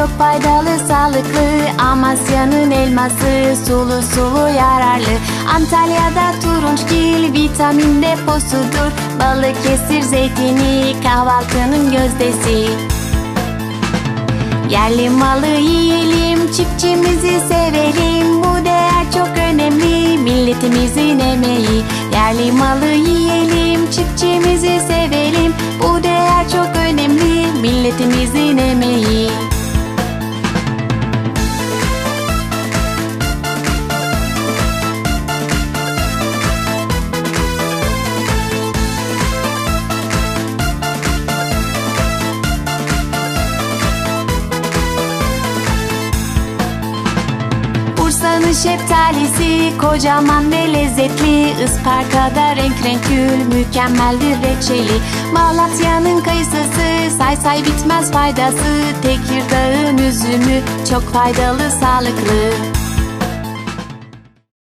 çok faydalı sağlıklı. Amasya'nın elması sulu sulu yararlı. Antalya'da turunçgil vitamin deposudur. Balıkesir zeytini kahvaltının gözdesi. Yerli malı yiyelim, çiftçimizi sevelim. Bu değer çok önemli, milletimizin emeği. Yerli malı yiyelim, çiftçimizi sevelim. Bu değer çok önemli, milletimizin Bursa'nın şeftalisi kocaman ve lezzetli. Isparta'da renk renk gül mükemmeldir reçeli. Malatya'nın kayısısı say say bitmez faydası. Tekirdağ'ın üzümü çok faydalı sağlıklı